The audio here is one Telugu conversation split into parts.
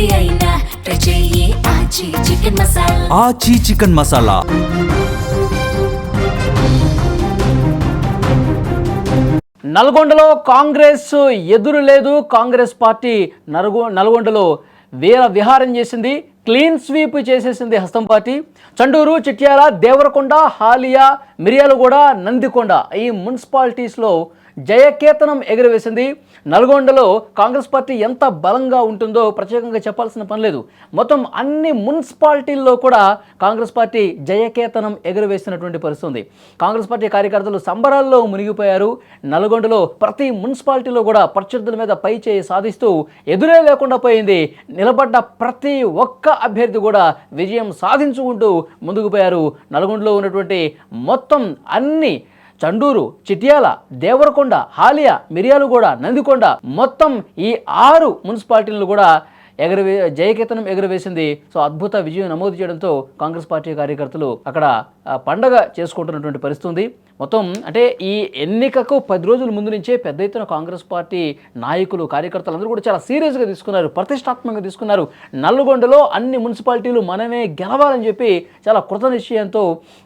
ఏది అయినా ఆచి చికెన్ మసాలా. ఆచీ చికెన్ మసాలా. నల్గొండలో కాంగ్రెస్ ఎదురు లేదు. కాంగ్రెస్ పార్టీ నల్గొ నల్గొండలో వీర విహారం చేసింది. క్లీన్ స్వీప్ చేసేసింది హస్తం పార్టీ చండూరు చిట్యాల దేవరకొండ హాలియా మిర్యాలగూడ నందికొండ ఈ మున్సిపాలిటీస్లో జయకేతనం ఎగురవేసింది. నల్గొండలో కాంగ్రెస్ పార్టీ ఎంత బలంగా ఉంటుందో ప్రత్యేకంగా చెప్పాల్సిన పని లేదు. మొత్తం అన్ని మున్సిపాలిటీల్లో కూడా కాంగ్రెస్ పార్టీ జయకేతనం ఎగురవేసినటువంటి పరిస్థితి కాంగ్రెస్ పార్టీ కార్యకర్తలు సంబరాల్లో మునిగిపోయారు. నల్గొండలో ప్రతి మున్సిపాలిటీలో కూడా ప్రత్యర్థుల మీద పై చేయి సాధిస్తూ ఎదురే లేకుండా పోయింది. నిలబడ్డ ప్రతి ఒక్క అభ్యర్థి కూడా విజయం సాధించుకుంటూ ముందుకు పోయారు. నల్గొండలో ఉన్నటువంటి మొత్తం అన్ని చండూరు చిట్యాల దేవరకొండ హాలియా మిర్యాలగూడ నందికొండ మొత్తం ఈ ఆరు మున్సిపాలిటీలను కూడా ఎగరవే జయకేతనం ఎగురవేసింది. సో అద్భుత విజయం నమోదు చేయడంతో కాంగ్రెస్ పార్టీ కార్యకర్తలు అక్కడ పండగ చేసుకుంటున్నటువంటి పరిస్థితి ఉంది. మొత్తం అంటే ఈ ఎన్నికకు పది రోజుల ముందు నుంచే పెద్ద ఎత్తున కాంగ్రెస్ పార్టీ నాయకులు కార్యకర్తలు అందరూ కూడా చాలా సీరియస్గా తీసుకున్నారు ప్రతిష్టాత్మకంగా తీసుకున్నారు. నల్గొండలో అన్ని మున్సిపాలిటీలు మనమే గెలవాలని చెప్పి చాలా కృత నిశ్చయంతో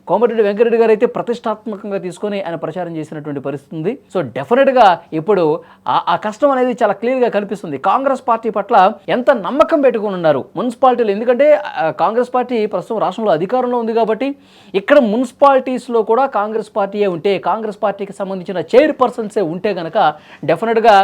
కోమటిరెడ్డి వెంకరెడ్డి గారు అయితే ప్రతిష్టాత్మకంగా తీసుకొని ఆయన ప్రచారం చేసినటువంటి పరిస్థితి ఉంది. సో డెఫినెట్గా ఇప్పుడు ఆ కష్టం అనేది చాలా క్లియర్గా కనిపిస్తుంది. కాంగ్రెస్ పార్టీ పట్ల ఎంత నమ్మకం పెట్టుకుని ఉన్నారు మున్సిపాలిటీలు? ఎందుకంటే కాంగ్రెస్ పార్టీ ప్రస్తుతం రాష్ట్రంలో అధికారంలో ఉంది కాబట్టి ఇక్కడ మున్సిపాలిటీస్లో కూడా కాంగ్రెస్ పార్టీయే ఉంటే కాంగ్రెస్ పార్టీకి సంబంధించిన చైర్పర్సన్సే ఉంటే కనుక డెఫినెట్గా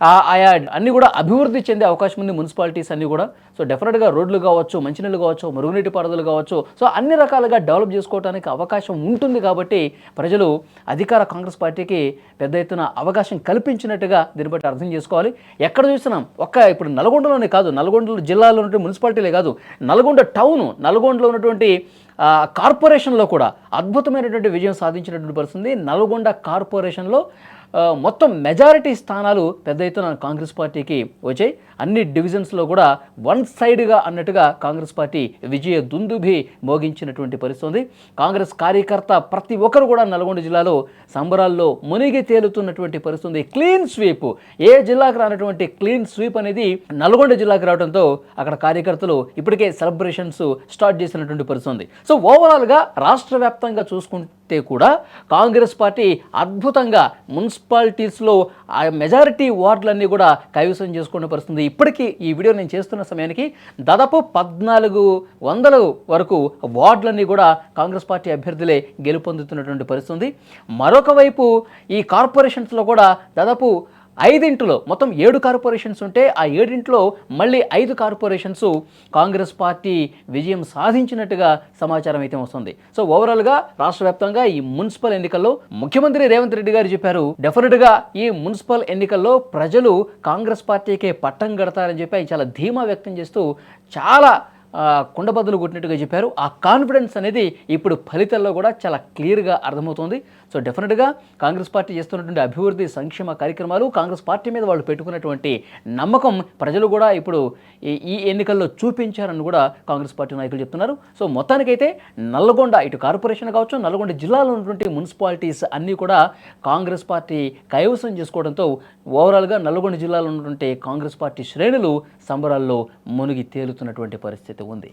ఆ- ఆయా అన్నీ కూడా అభివృద్ధి చెందే అవకాశం ఉంది మున్సిపాలిటీస్ అన్నీ కూడా. సో డెఫినెట్గా రోడ్లు కావచ్చు మంచినీళ్ళు కావచ్చు మురుగునీటి పారుదలు కావచ్చు సో అన్ని రకాలుగా డెవలప్ చేసుకోవడానికి అవకాశం ఉంటుంది కాబట్టి ప్రజలు అధికార కాంగ్రెస్ పార్టీకి పెద్ద ఎత్తున అవకాశం కల్పించినట్టుగా దీన్ని బట్టి అర్థం చేసుకోవాలి. ఎక్కడ చూసినాం? ఒక్క ఇప్పుడు నల్గొండలోనే కాదు నల్గొండ జిల్లాలో ఉన్నటువంటి మున్సిపాలిటీలే కాదు నల్గొండ టౌన్ నల్గొండలో ఉన్నటువంటి కార్పొరేషన్లో కూడా అద్భుతమైనటువంటి విజయం సాధించినటువంటి పరిస్థితి. నల్గొండ కార్పొరేషన్లో మొత్తం మెజారిటీ స్థానాలు పెద్ద ఎత్తున కాంగ్రెస్ పార్టీకి వచ్చాయి. అన్ని డివిజన్స్లో కూడా వన్ సైడ్గా అన్నట్టుగా కాంగ్రెస్ పార్టీ విజయ దుందుభి మోగించినటువంటి పరిస్థితి ఉంది. కాంగ్రెస్ కార్యకర్త ప్రతి ఒక్కరు కూడా నల్గొండ జిల్లాలో సంబరాల్లో మునిగి తేలుతున్నటువంటి పరిస్థితి ఉంది. Clean sweep. ఏ జిల్లాకు రానటువంటి క్లీన్ స్వీప్ అనేది నల్గొండ జిల్లాకు రావడంతో అక్కడ కార్యకర్తలు ఇప్పటికే సెలబ్రేషన్స్ స్టార్ట్ చేసినటువంటి పరిస్థితి ఉంది. సో ఓవరాల్గా రాష్ట్ర వ్యాప్తంగా చూసుకుంటే కూడా కాంగ్రెస్ పార్టీ అద్భుతంగా మున్సిపాలిటీస్లో ఆ మెజారిటీ వార్డులన్నీ కూడా కైవసం చేసుకునే పరిస్థితుంది ఇప్పటికీ ఈ వీడియో నేను చేస్తున్న సమయానికి దాదాపు పద్నాలుగు వందల వరకు వార్డులన్నీ కూడా కాంగ్రెస్ పార్టీ అభ్యర్థులే గెలుపొందుతున్నటువంటి పరిస్థితుంది మరొక వైపు ఈ కార్పొరేషన్స్లో కూడా దాదాపు ఐదింటిలో మొత్తం ఏడు కార్పొరేషన్స్ ఉంటే ఆ ఏడింట్లో మళ్ళీ ఐదు కార్పొరేషన్స్ కాంగ్రెస్ పార్టీ విజయం సాధించినట్టుగా సమాచారం అయితే వస్తుంది. సో ఓవరాల్గా రాష్ట్ర వ్యాప్తంగా ఈ మున్సిపల్ ఎన్నికల్లో ముఖ్యమంత్రి రేవంత్ రెడ్డి గారు చెప్పారు డెఫినెట్గా ఈ మున్సిపల్ ఎన్నికల్లో ప్రజలు కాంగ్రెస్ పార్టీకే పట్టం కడతారని చెప్పి ఆయన చాలా ధీమా వ్యక్తం చేస్తూ చాలా కుండబద్దలు కొట్టినట్టుగా చెప్పారు. ఆ కాన్ఫిడెన్స్ అనేది ఇప్పుడు ఫలితాల్లో కూడా చాలా క్లియర్గా అర్థమవుతుంది. సో డెఫినెట్గా కాంగ్రెస్ పార్టీ చేస్తున్నటువంటి అభివృద్ధి సంక్షేమ కార్యక్రమాలు కాంగ్రెస్ పార్టీ మీద వాళ్ళు పెట్టుకున్నటువంటి నమ్మకం ప్రజలు కూడా ఇప్పుడు ఈ- ఈ ఎన్నికల్లో చూపించారని కూడా కాంగ్రెస్ పార్టీ నాయకులు చెప్తున్నారు. సో మొత్తానికైతే నల్గొండ ఇటు కార్పొరేషన్ కావచ్చు నల్గొండ జిల్లాలో ఉన్నటువంటి మున్సిపాలిటీస్ అన్నీ కూడా కాంగ్రెస్ పార్టీ కైవసం చేసుకోవడంతో ఓవరాల్గా నల్గొండ జిల్లాలో ఉన్నటువంటి కాంగ్రెస్ పార్టీ శ్రేణులు సంబరాల్లో మునిగి తేలుతున్నటువంటి పరిస్థితి ఉంది.